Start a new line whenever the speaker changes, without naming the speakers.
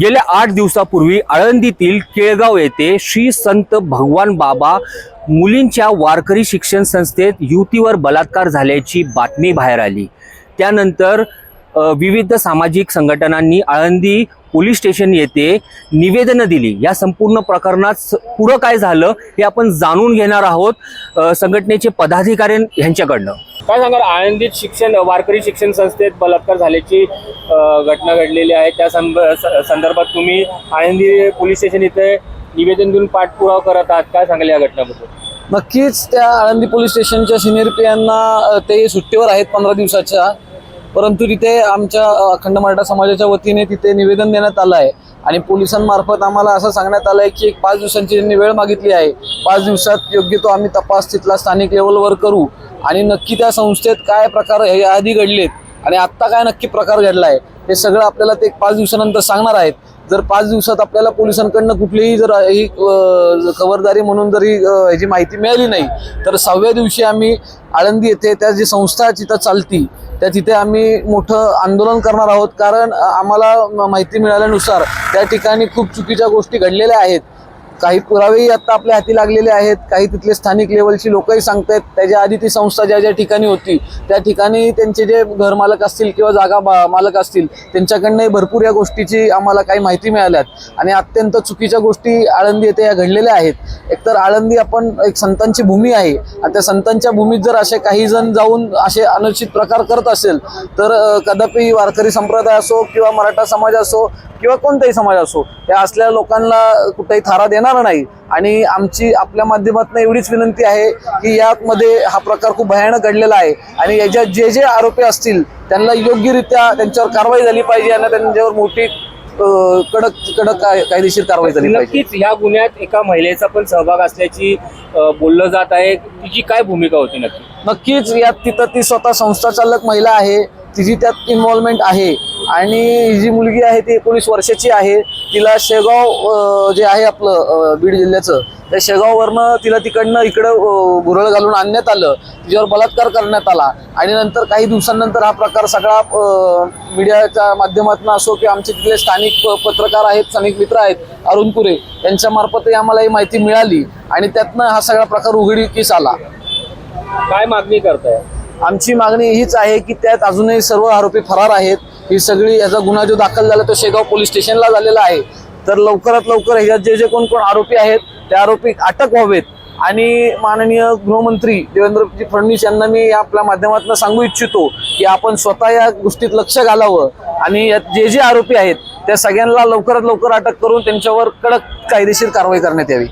गेल्या आठ दिवसापूर्वी आळंदीतील केळगाव येथे श्री संत भगवान बाबा मुलींच्या वारकरी शिक्षण संस्थेत युतीवर बलात्कार झाल्याची बातमी बाहेर आली. त्यानंतर विविध सामाजिक संघटनांनी आळंदी पोलीस स्टेशन येथे निवेदनं दिली. या संपूर्ण प्रकरणात स- पुढं काय झालं हे आपण जाणून घेणार आहोत संघटनेचे पदाधिकारी यांच्याकडनं. काय सांगाल? आळंदीत शिक्षण वारकरी शिक्षण संस्थेत बलात्कार झाल्याची घटना घडलेली आहे. त्या संदर्भात तुम्ही आळंदी पोलीस स्टेशन इथे निवेदन देऊन पाठपुरावा करत आहात. काय सांगाल या घटनाबद्दल?
नक्कीच त्या आळंदी पोलीस स्टेशनच्या सिनियर पियांना ते सुट्टीवर आहेत पंधरा दिवसाच्या. परंतु तिथे आमच्या अखंड मराठा समाजाच्या वतीने तिथे निवेदन देण्यात आलं आहे. आणि पोलिसांमार्फत आम्हाला असं सांगण्यात आलं आहे की एक पाच दिवसांची त्यांनी वेळ मागितली आहे पाच दिवसात योग्य तो आम्ही तपास तिथला स्थानिक लेवलवर करू. आणि नक्की त्या संस्थेत काय प्रकार हे आधी घडलेत आणि आत्ता काय नक्की प्रकार घडला आहे हे सगळं आपल्याला ते एक पाच दिवसानंतर सांगणार आहेत. जर पाच दिवसात आपल्याला पोलिसांकडनं कुठलीही जर ही खबरदारी म्हणून जर ही ह्याची माहिती मिळाली नाही तर सहाव्या दिवशी आम्ही आळंदी येथे त्या जी संस्था तिथं चालती त्या तिथे आम्ही मोठं आंदोलन करणार आहोत. कारण आम्हाला माहिती मिळाल्यानुसार त्या ठिकाणी खूप चुकीच्या गोष्टी घडलेल्या आहेत. काही पुरावेही आता आपल्या हाती लागलेले आहेत. काही तिथले स्थानिक लेवलची लोकही सांगतायत. त्याच्या आधी ती संस्था ज्या ज्या ठिकाणी होती त्या ठिकाणी त्यांचे जे घरमालक असतील किंवा जागा मालक असतील त्यांच्याकडनंही भरपूर या गोष्टीची आम्हाला काही माहिती मिळाल्यात. आणि अत्यंत चुकीच्या गोष्टी आळंदी येथे या घडलेल्या आहेत. एकतर आळंदी आपण एक संतांची भूमी आहे. आणि त्या संतांच्या भूमीत जर असे काही जण जाऊन असे अनुचित प्रकार करत असेल तर कदापि वारकरी संप्रदाय असो किंवा मराठा समाज असो किंवा कोणताही समाज असो या असल्या लोकांना कुठेही थारा देणार नाही. आणि आमची आपल्या माध्यमातून एवढीच विनंती आहे की यामध्ये हा प्रकार खूप भयानक घडलेला आहे. आणि याच्यात जे जे आरोपी असतील त्यांना योग्यरित्या त्यांच्यावर कारवाई झाली पाहिजे आणि त्यांच्यावर मोठी कडक कडक काय- कायदेशीर कारवाई झाली
नक्कीच ह्या गुन्ह्यात एका महिलेचा पण सहभाग असल्याची बोललं जात आहे. तिची काय भूमिका होती नक्की?
नक्कीच यात तिथं ती स्वतः संस्था चालक महिला आहे. तिची त्यात इन्व्हॉल्वमेंट आहे. आणि ही जी मुलगी आहे ती एकोणीस वर्षाची आहे. तिला शेगाव जे आहे आपलं बीड जिल्ह्याचं त्या शेगाववरनं तिला तिकडनं इकडं अं, गुरळ घालून आणण्यात आलं. तिच्यावर बलात्कार करण्यात आला. आणि नंतर काही दिवसांनंतर हा प्रकार सगळा मीडियाच्या माध्यमातून असो की आमचे तिथले स्थानिक प- पत्रकार आहेत स्थानिक मित्र आहेत अरुण कुरे यांच्यामार्फतही आम्हाला ही माहिती मिळाली. आणि त्यातनं हा सगळा प्रकार उघडकीस आला.
काय मागणी करताय?
आमची मागणी हीच आहे की त्यात अजूनही सर्व आरोपी फरार आहेत. ही सगळी याचा गुन्हा जो दाखल झाला तो शेगाव पोलीस स्टेशनला झालेला आहे. तर लवकरात लवकर ह्याच्यात जे जे कोण कोण आरोपी आहेत ते आरोपी अटक व्हावेत. आणि माननीय गृहमंत्री देवेंद्रजी फडणवीस यांना मी या आपल्या माध्यमातून सांगू इच्छितो की आपण स्वतः या गोष्टीत लक्ष घालावं. आणि यात जे जे आरोपी आहेत त्या सगळ्यांना लवकरात लवकर अटक करून त्यांच्यावर कडक कायदेशीर कारवाई करण्यात यावी.